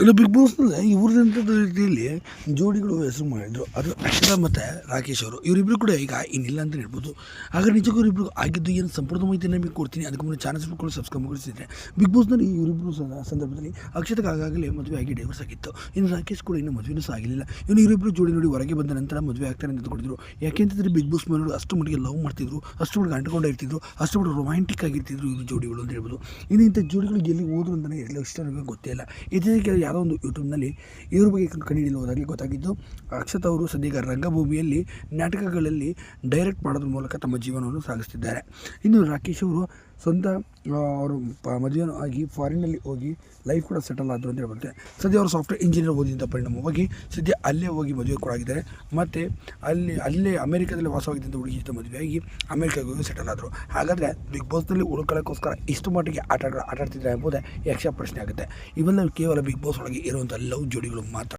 ಇಲ್ಲ ಬಿಗ್ ಬಾಸ್ನಲ್ಲಿ ಇವ್ರದಂತ ರೀತಿಯಲ್ಲಿ ಜೋಡಿಗಳು ಹೆಸರು ಮಾಡಿದ್ರು. ಅದು ಅಕ್ಷರ ಮತ್ತು ರಾಕೇಶ್ ಅವರು. ಇವರಿಬ್ಬರು ಕೂಡ ಈಗ ಇನ್ನಿಲ್ಲ ಅಂತ ಹೇಳ್ಬೋದು. ಹಾಗೆ ನಿಜಕ್ಕೂ ಇವರಿಬ್ಬರು ಆಗಿದ್ದು ಏನು ಸಂಪೂರ್ಣ ಮಾಹಿತಿ ನಿಮಗೆ ಕೊಡ್ತೀನಿ. ಅದಕ್ಕೆ ಮುಂದೆ ಚಾನಲ್ಸ್ ಕೂಡ ಸಬ್ಸ್ಕ್ರೈಬ್ ಮಾಡಿಸಿದ್ರೆ ಬಿಗ್ ಬಾಸ್ನಲ್ಲಿ ಇವರಿಬ್ಬರು ಸಂದರ್ಭದಲ್ಲಿ ಅಕ್ಷತಕ್ಕೆ ಆಗಾಗಲೇ ಮದುವೆ ಆಗಿ ಡೈವರ್ಸ್ ಆಗಿತ್ತು. ಇನ್ನು ರಾಕೇಶ್ ಕೂಡ ಇನ್ನೂ ಮದುವೆನೂ ಸಹ ಆಗಲಿಲ್ಲ ಇನ್ನು ಇವರಿಬ್ಬರು ಜೋಡಿ ನೋಡಿ ಹೊರಗೆ ಬಂದ ನಂತರ ಮದುವೆ ಆಗ್ತಾರೆ ಅಂತ ಕೊಟ್ಟಿದ್ರು ಯಾಕೆಂತಂದ್ರೆ ಬಿಗ್ ಬಾಸ್ ಮೇಲೆ ಅಷ್ಟು ಮಟ್ಟಿಗೆ ಲವ್ ಮಾಡ್ತಿದ್ರು. ಅಷ್ಟು ಮಟ್ಟಿಗೆ ಅಂಟ್ಕೊಂಡು ಇರ್ತಿದ್ರು. ಅಷ್ಟು ಮಟ್ಟಿಗೆ ರೊಮ್ಯಾಂಟಿಕ್ ಆಗಿರ್ತಿದ್ರು ಇವರು ಜೋಡಿಗಳು ಅಂತ ಹೇಳ್ಬೋದು. ಇನ್ನು ಇಂಥ ಜೋಡಿಗಳು ಎಲ್ಲಿ ಹೋದ್ರು ಅಂತಲೇ ಎಲ್ಲ ಇಷ್ಟ ನಮಗೆ ಗೊತ್ತೇ ಇಲ್ಲ. ಇತ್ತೀಚೆಗೆ ಯಾವುದೋ ಒಂದು ಯೂಟ್ಯೂಬ್ನಲ್ಲಿ ಇವ್ರ ಬಗ್ಗೆ ಕಂಡುಹಿಡಿಯುವುದಾಗಿ ಗೊತ್ತಾಗಿದ್ದು, ಅಕ್ಷತ್ ಅವರು ಸದ್ಯಕ್ಕೆ ರಂಗಭೂಮಿಯಲ್ಲಿ ನಾಟಕಗಳಲ್ಲಿ ಡೈರೆಕ್ಟ್ ಮಾಡೋದ್ರ ಮೂಲಕ ತಮ್ಮ ಜೀವನವನ್ನು ಸಾಗಿಸ್ತಿದ್ದಾರೆ. ಇನ್ನು ರಾಕೇಶ್ ಅವರು ಸ್ವಂತ ಅವರು ಪ, ಮದುವೆನೂ ಆಗಿ ಫಾರಿನಲ್ಲಿ ಹೋಗಿ ಲೈಫ್ ಕೂಡ ಸೆಟಲ್ ಆದರು ಅಂತ ಹೇಳ್ಬರುತ್ತೆ ಸದ್ಯ ಅವರು ಸಾಫ್ಟ್ವೇರ್ ಇಂಜಿನಿಯರ್ ಓದಿದಂಥ ಪರಿಣಾಮವಾಗಿ ಸದ್ಯ ಅಲ್ಲೇ ಹೋಗಿ ಮದುವೆ ಕೂಡ ಆಗಿದ್ದಾರೆ. ಮತ್ತು ಅಲ್ಲಿ, ಅಲ್ಲೇ ಅಮೆರಿಕದಲ್ಲಿ ವಾಸವಾಗಿದ್ದಂಥ ಹುಡುಗಿ ಜೊತೆ ಮದುವೆಯಾಗಿ ಅಮೆರಿಕಾಗೆ ಹೋಗಿ ಸೆಟಲ್ ಆದರು. ಹಾಗಾದರೆ ಬಿಗ್ ಬಾಸ್ನಲ್ಲಿ ಉಳ್ಕೊಳ್ಳೋಕ್ಕೋಸ್ಕರ ಇಷ್ಟು ಮಟ್ಟಿಗೆ ಆಟ ಆಟಾಡ್ತಿದ್ದಾರೆ ಎಂಬುದೇ ಯಕ್ಷ ಪ್ರಶ್ನೆ ಆಗುತ್ತೆ. ಇವೆಲ್ಲ ಕೇವಲ ಬಿಗ್ ಬಾಸ್ ಒಳಗೆ ಇರುವಂಥ ಲವ್ ಜೋಡಿಗಳು ಮಾತ್ರ.